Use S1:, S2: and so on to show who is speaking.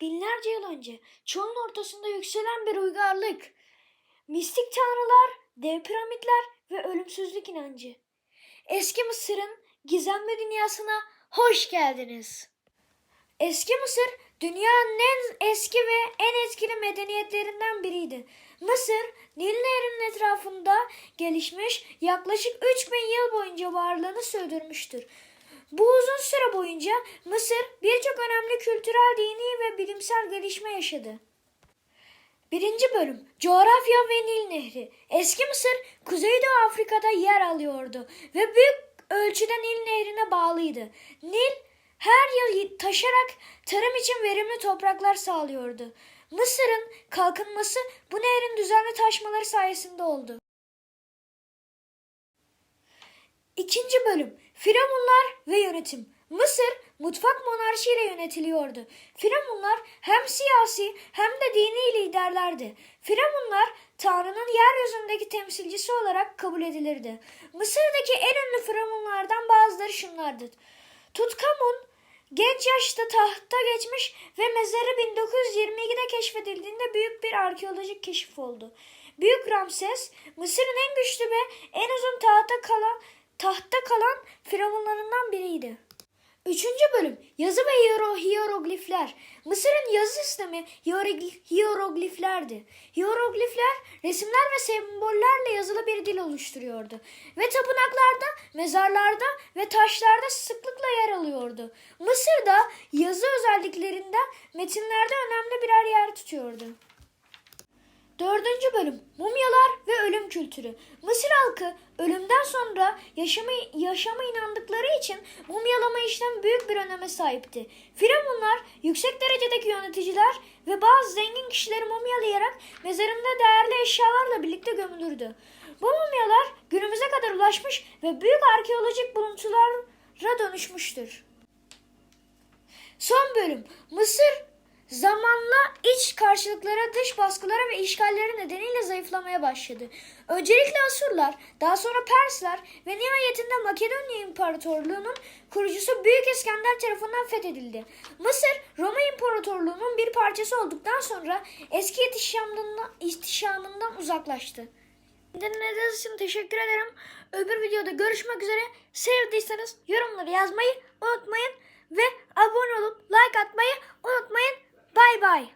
S1: binlerce yıl önce çölün ortasında yükselen bir uygarlık. Mistik tanrılar, dev piramitler ve ölümsüzlük inancı. Eski Mısır'ın gizemli dünyasına hoş geldiniz. Eski Mısır dünyanın en eski ve en etkili medeniyetlerinden biriydi. Mısır, Nil Nehri'nin etrafında gelişmiş yaklaşık 3000 yıl boyunca varlığını sürdürmüştür. Bu uzun süre boyunca Mısır birçok önemli kültürel, dini ve bilimsel gelişme yaşadı. Birinci bölüm Coğrafya ve Nil Nehri. Eski Mısır Kuzeydoğu Afrika'da yer alıyordu ve büyük ölçüde Nil Nehri'ne bağlıydı. Nil her yıl taşarak tarım için verimli topraklar sağlıyordu. Mısır'ın kalkınması bu nehrin düzenli taşmaları sayesinde oldu. İkinci bölüm Firavunlar ve yönetim. Mısır mutfak monarşiyle yönetiliyordu. Firavunlar hem siyasi hem de dini liderlerdi. Firavunlar Tanrı'nın yeryüzündeki temsilcisi olarak kabul edilirdi. Mısır'daki en ünlü firavunlardan bazıları şunlardır. Tutkamun genç yaşta tahta geçmiş ve mezarı 1922'de keşfedildiğinde büyük bir arkeolojik keşif oldu. Büyük Ramses Mısır'ın en güçlü ve en uzun tahta kalan tahtta kalan firavunlarından biriydi. Üçüncü bölüm Yazı ve hiero- hieroglifler. Mısır'ın yazı sistemi hierogl- hierogliflerdi. Hieroglifler resimler ve sembollerle yazılı bir dil oluşturuyordu. Ve tapınaklarda, mezarlarda ve taşlarda sıklıkla yer alıyordu. Mısır'da yazı özelliklerinden metinlerde önemli birer yer tutuyordu. Dördüncü bölüm Mumyalar ve ölüm kültürü. Mısır halkı ölümden sonra yaşamı, yaşama inandıkları için mumyalama işlemi büyük bir öneme sahipti. Firavunlar yüksek derecedeki yöneticiler ve bazı zengin kişileri mumyalayarak mezarında değerli eşyalarla birlikte gömülürdü. Bu mumyalar günümüze kadar ulaşmış ve büyük arkeolojik buluntulara dönüşmüştür. Son bölüm Mısır zamanla iç karşılıklara, dış baskılara ve işgalleri nedeniyle zayıflamaya başladı. Öncelikle Asurlar, daha sonra Persler ve nihayetinde Makedonya İmparatorluğu'nun kurucusu Büyük İskender tarafından fethedildi. Mısır, Roma İmparatorluğu'nun bir parçası olduktan sonra eski ihtişamından, uzaklaştı. Dinlediğiniz için teşekkür ederim. Öbür videoda görüşmek üzere. Sevdiyseniz yorumları yazmayı unutmayın ve abone olup like atmayı bye